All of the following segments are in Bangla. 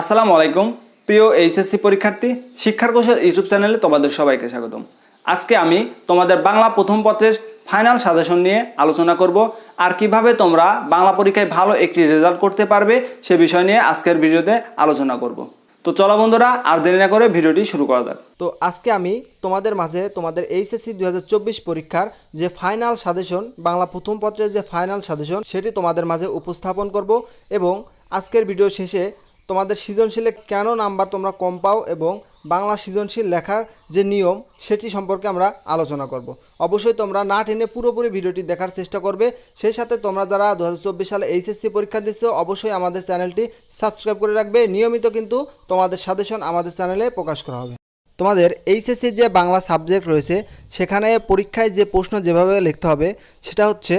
আসসালামু আলাইকুম, প্রিয় এইচএসসি পরীক্ষার্থী, শিক্ষার কৌশল ইউটিউব চ্যানেলে তোমাদের সবাইকে স্বাগতম। আজকে আমি তোমাদের বাংলা প্রথম পত্রের ফাইনাল সাজেশন নিয়ে আলোচনা করব আর কীভাবে তোমরা বাংলা পরীক্ষায় ভালো একটি রেজাল্ট করতে পারবে সে বিষয় নিয়ে আজকের ভিডিওতে আলোচনা করব। তো চলো বন্ধুরা, আর দেরি না করে ভিডিওটি শুরু করা যাক। তো আজকে আমি তোমাদের মাঝে তোমাদের এইচএসসি দু হাজার চব্বিশ পরীক্ষার যে ফাইনাল সাজেশন, বাংলা প্রথম পত্রের যে ফাইনাল সাজেশন, সেটি তোমাদের মাঝে উপস্থাপন করব এবং আজকের ভিডিও শেষে তোমাদের সৃজনশীলে কেন নাম্বার তোমরা কম পাও এবং বাংলা সৃজনশীল লেখার যে নিয়ম, সেটি সম্পর্কে আমরা আলোচনা করব। অবশ্যই তোমরা না টেনে পুরোপুরি ভিডিওটি দেখার চেষ্টা করবে। সেই সাথে তোমরা যারা দু হাজার চব্বিশ সালে এইচএসসি পরীক্ষা দিচ্ছ অবশ্যই আমাদের চ্যানেলটি সাবস্ক্রাইব করে রাখবে। নিয়মিত কিন্তু তোমাদের সাজেশন আমাদের চ্যানেলে প্রকাশ করা হবে। তোমাদের এইচএসসির যে বাংলা সাবজেক্ট রয়েছে, সেখানে পরীক্ষায় যে প্রশ্ন যেভাবে লিখতে হবে, সেটা হচ্ছে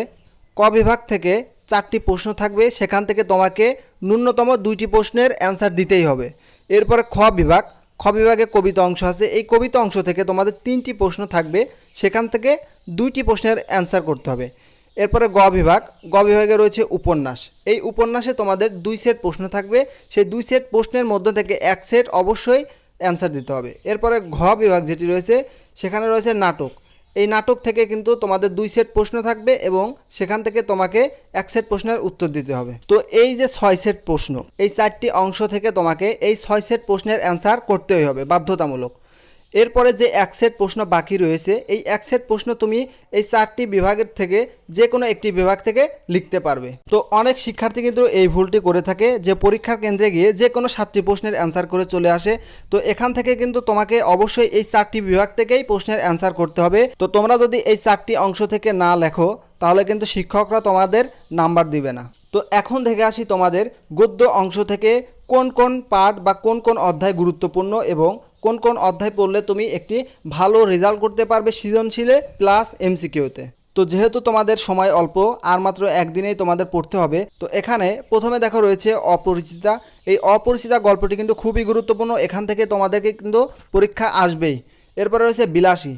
ক বিভাগ থেকে চারটি প্রশ্ন থাকবে। সেখান থেকে তোমাকে ন্যূনতম দুইটি প্রশ্নের অ্যান্সার দিতেই হবে। এরপরে খ বিভাগ। খ বিভাগে কবিতা অংশ আছে। এই কবিতা অংশ থেকে তোমাদের তিনটি প্রশ্ন থাকবে। সেখান থেকে দুইটি প্রশ্নের অ্যান্সার করতে হবে। এরপরে গ বিভাগ। গ বিভাগে রয়েছে উপন্যাস। এই উপন্যাসে তোমাদের দুই সেট প্রশ্ন থাকবে। সেই দুই সেট প্রশ্নের মধ্য থেকে এক সেট অবশ্যই অ্যান্সার দিতে হবে। এরপরে ঘ বিভাগ যেটি রয়েছে, সেখানে রয়েছে নাটক। এই নাটক থেকে কিন্তু তোমাদের দুই সেট প্রশ্ন থাকবে এবং সেখান থেকে তোমাকে এক সেট প্রশ্নের উত্তর দিতে হবে। তো এই যে ছয় সেট প্রশ্ন, এই চারটি অংশ থেকে তোমাকে এই ছয় সেট প্রশ্নের অ্যান্সার করতেই হবে বাধ্যতামূলক। এরপরে যে এক সেট প্রশ্ন বাকি রয়েছে, এই এক সেট প্রশ্ন তুমি এই চারটি বিভাগের থেকে যে কোনো একটি বিভাগ থেকে লিখতে পারবে। তো অনেক শিক্ষার্থী কিন্তু এই ভুলটি করে থাকে যে পরীক্ষার কেন্দ্রে গিয়ে যে কোনো সাতটি প্রশ্নের অ্যান্সার করে চলে আসে। তো এখান থেকে কিন্তু তোমাকে অবশ্যই এই চারটি বিভাগ থেকেই প্রশ্নের অ্যান্সার করতে হবে। তো তোমরা যদি এই চারটি অংশ থেকে না লেখো, তাহলে কিন্তু শিক্ষকরা তোমাদের নাম্বার দিবে না। তো এখন থেকে আসি তোমাদের গদ্য অংশ থেকে কোন কোন পাঠ বা কোন কোন অধ্যায় গুরুত্বপূর্ণ এবং কোন কোন অধ্যায় পড়লে তুমি একটি ভালো রেজাল্ট করতে পারবে সৃজনশীলে প্লাস এমসিকিউতে তো। যেহেতু তোমাদের সময় অল্প, আর মাত্র একদিনেই তোমাদের পড়তে হবে, তো এখানে প্রথমে দেখা রয়েছে অপরিচিতা। এই অপরিচিতা গল্পটি কিন্তু খুবই গুরুত্বপূর্ণ, এখান থেকে তোমাদেরকে কিন্তু পরীক্ষা আসবেই। এরপরে রয়েছে বিলাসী।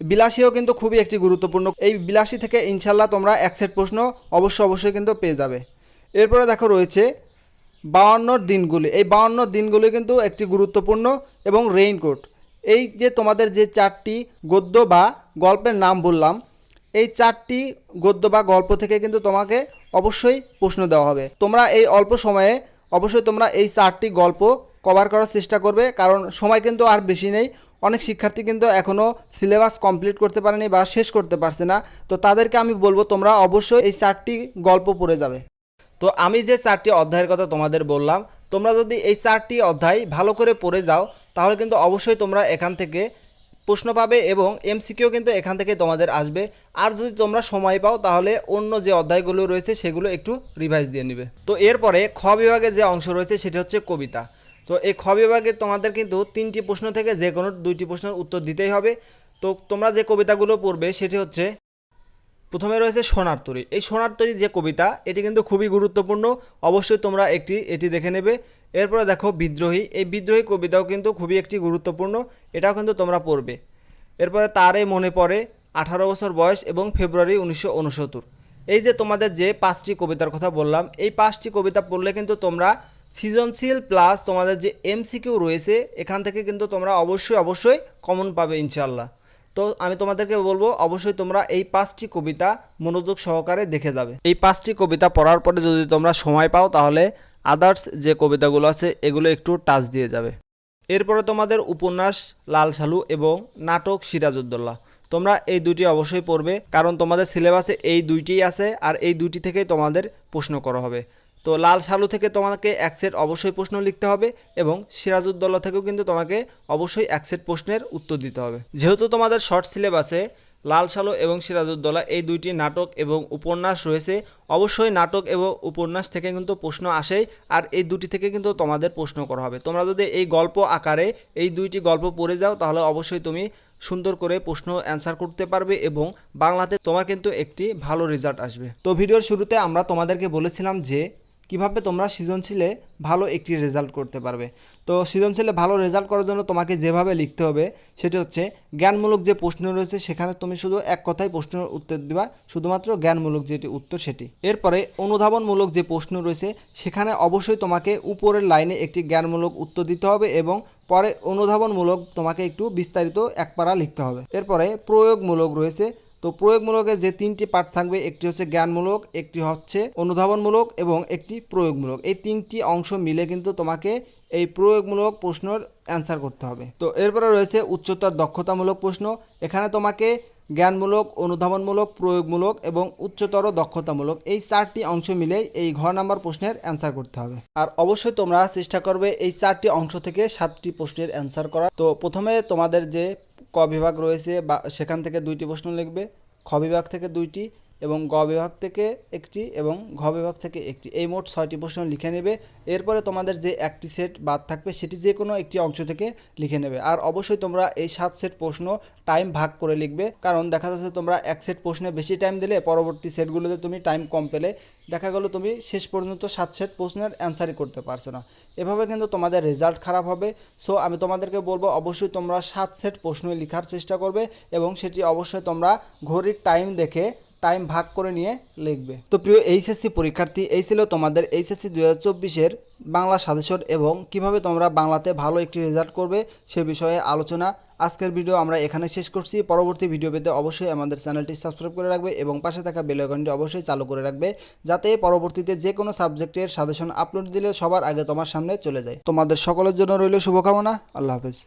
বিলাসীও কিন্তু খুবই একটি গুরুত্বপূর্ণ। এই বিলাসী থেকে ইনশাল্লাহ তোমরা এক সেট প্রশ্ন অবশ্যই অবশ্যই কিন্তু পেয়ে যাবে। এরপরে দেখো রয়েছে বাউান্নর দিনগুলি। এই বাউান্ন দিনগুলি কিন্তু একটি গুরুত্বপূর্ণ এবং রেইনকোট এই যে তোমাদের যে চারটি গদ্য বা গল্পের নাম বললাম, এই চারটি গদ্য বা গল্প থেকে কিন্তু তোমাকে অবশ্যই প্রশ্ন দেওয়া হবে। তোমরা এই অল্প সময়ে অবশ্যই তোমরা এই চারটি গল্প কভার করার চেষ্টা করবে, কারণ সময় কিন্তু আর বেশি নেই। অনেক শিক্ষার্থী কিন্তু এখনও সিলেবাস কমপ্লিট করতে পারেনি বা শেষ করতে পারছে না। তো তাদেরকে আমি বলব তোমরা অবশ্যই এই চারটি গল্প পড়ে যাবে। তো আমি যে চারটি অধ্যায়ের কথা তোমাদের বললাম, তোমরা যদি এই চারটি অধ্যায় ভালো করে পড়ে যাও, তাহলে কিন্তু অবশ্যই তোমরা এখান থেকে প্রশ্ন পাবে এবং এমসিকিউ কিন্তু এখান থেকে তোমাদের আসবে। আর যদি তোমরা সময় পাও, তাহলে অন্য যে অধ্যায়গুলো রয়েছে, সেগুলো একটু রিভাইজ দিয়ে নেবে। তো এরপরে খ বিভাগে যে অংশ রয়েছে, সেটি হচ্ছে কবিতা। তো এই খ বিভাগে তোমাদের কিন্তু তিনটি প্রশ্ন থেকে যে কোনো দুইটি প্রশ্নের উত্তর দিতেই হবে। তো তোমরা যে কবিতাগুলো পড়বে, সেটি হচ্ছে প্রথমে রয়েছে সোনার তরী। এই সোনার তরী যে কবিতা, এটি কিন্তু খুবই গুরুত্বপূর্ণ। অবশ্যই তোমরা একটি, এটি দেখে নেবে। এরপরে দেখো বিদ্রোহী। এই বিদ্রোহী কবিতাও কিন্তু খুবই একটি গুরুত্বপূর্ণ। এটাও কিন্তু তোমরা পড়বে। এরপরে তারে মনে পড়ে, আঠারো বছর বয়স এবং ফেব্রুয়ারি উনিশশো উনসত্তর। এই যে তোমাদের যে পাঁচটি কবিতার কথা বললাম, এই পাঁচটি কবিতা পড়লে কিন্তু তোমরা সৃজনশীল প্লাস তোমাদের যে এমসিকিউ রয়েছে, এখান থেকে কিন্তু তোমরা অবশ্যই অবশ্যই কমন পাবে ইনশাল্লাহ তো আমি তোমাদেরকে বলব, অবশ্যই তোমরা এই পাঁচটি কবিতা মনোযোগ সহকারে দেখে যাবে। এই পাঁচটি কবিতা পড়ার পরে যদি তোমরা সময় পাও, তাহলে আদার্স যে কবিতাগুলো আছে, এগুলো একটু টাচ দিয়ে যাবে। এরপরে তোমাদের উপন্যাস, লাল সালু এবং নাটক সিরাজউদ্দৌলা। তোমরা এই দুটি অবশ্যই পড়বে, কারণ তোমাদের সিলেবাসে এই দুইটিই আছে, আর এই দুইটি থেকেই তোমাদের প্রশ্ন করা হবে। তো লাল সালু থেকে তোমাকে এক সেট অবশ্যই প্রশ্ন লিখতে হবে এবং সিরাজউদ্দৌলা থেকেও কিন্তু তোমাকে অবশ্যই এক সেট প্রশ্নের উত্তর দিতে হবে। যেহেতু তোমাদের শর্ট সিলেবাসে লাল সালু এবং সিরাজউদ্দৌলা এই দুইটি নাটক এবং উপন্যাস রয়েছে, অবশ্যই নাটক এবং উপন্যাস থেকে কিন্তু প্রশ্ন আসেই আর এই দুটি থেকে কিন্তু তোমাদের প্রশ্ন করা হবে। তোমরা যদি এই গল্প আকারে এই দুইটি গল্প পড়ে যাও, তাহলে অবশ্যই তুমি সুন্দর করে প্রশ্ন অ্যান্সার করতে পারবে এবং বাংলাতে তোমার কিন্তু একটি ভালো রেজাল্ট আসবে। তো ভিডিওর শুরুতে আমরা তোমাদেরকে বলেছিলাম যে কীভাবে তোমরা সৃজনশীলে ভালো একটি রেজাল্ট করতে পারবে? তো সৃজনশীলে ভালো রেজাল্ট করার জন্য তোমাকে যেভাবে লিখতে হবে, সেটি হচ্ছে জ্ঞানমূলক যে প্রশ্ন রয়েছে, সেখানে তুমি শুধু এক কথায় প্রশ্নের উত্তর দিবা, শুধুমাত্র জ্ঞানমূলক যেটি উত্তর সেটি। এরপরে অনুধাবনমূলক যে প্রশ্ন রয়েছে, সেখানে অবশ্যই তোমাকে উপরের লাইনে একটি জ্ঞানমূলক উত্তর দিতে হবে এবং পরে অনুধাবনমূলক তোমাকে একটু বিস্তারিত এক পারা লিখতে হবে। এরপরে প্রয়োগমূলক রয়েছে তো প্রয়োগমূলকের যে তিনটি পার্ট থাকবে, একটি হচ্ছে জ্ঞানমূলক, একটি হচ্ছে অনুধাবনমূলক এবং একটি প্রয়োগমূলক। এই তিনটি অংশ মিলে কিন্তু তোমাকে এই প্রয়োগমূলক প্রশ্নের অ্যান্সার করতে হবে। তো এরপরে রয়েছে উচ্চতর দক্ষতামূলক প্রশ্ন। এখানে তোমাকে জ্ঞানমূলক, অনুধাবনমূলক, প্রয়োগমূলক এবং উচ্চতর দক্ষতামূলক এই চারটি অংশ মিলেই এই ঘর নাম্বার প্রশ্নের অ্যান্সার করতে হবে। আর অবশ্যই তোমরা চেষ্টা করবে এই চারটি অংশ থেকে সাতটি প্রশ্নের অ্যান্সার করার। তো প্রথমে তোমাদের যে ক বিভাগ রয়েছে বা সেখান থেকে দুইটি প্রশ্ন লিখবে খ বিভাগ থেকে দুইটি এবং গ বিভাগ থেকে একটি এবং ঘ বিভাগ থেকে একটি। এই মোট ছয়টি প্রশ্ন লিখে নেবে। এরপরে তোমাদের যে একটি সেট বাদ থাকবে, সেটি যে কোনো একটি অংশ থেকে লিখে নেবে। আর অবশ্যই তোমরা এই সাত সেট প্রশ্ন টাইম ভাগ করে লিখবে। কারণ দেখা যাচ্ছে তোমরা এক সেট প্রশ্নে বেশি টাইম দিলে পরবর্তী সেটগুলোতে তুমি টাইম কম পেলে। দেখা গেলো তুমি শেষ পর্যন্ত সাত সেট প্রশ্নের অ্যান্সারই করতে পারছ না। এভাবে কিন্তু তোমাদের রেজাল্ট খারাপ হবে। সো, আমি তোমাদেরকে বলব, অবশ্যই তোমরা সাত সেট প্রশ্নই লেখার চেষ্টা করবে এবং সেটি অবশ্যই তোমরা ঘড়ির টাইম দেখে টাইম ভাগ করে নিয়ে লিখবে। তো প্রিয় এইচএসসি পরীক্ষার্থী, এই ছিল তোমাদের এইচএসসি দু হাজার চব্বিশের বাংলা সাজেশন এবং কীভাবে তোমরা বাংলাতে ভালো একটি রেজাল্ট করবে সে বিষয়ে আলোচনা। আজকের ভিডিও আমরা এখানে শেষ করছি। পরবর্তী ভিডিও পেতে অবশ্যই আমাদের চ্যানেলটি সাবস্ক্রাইব করে রাখবে এবং পাশে থাকা বেল আইকনটি অবশ্যই চালু করে রাখবে যাতে পরবর্তীতে যে কোনো সাবজেক্টের সাজেশন আপলোড দিলে সবার আগে তোমার সামনে চলে যায়। তোমাদের সকলের জন্য রইল শুভকামনা। আল্লাহ হাফেজ।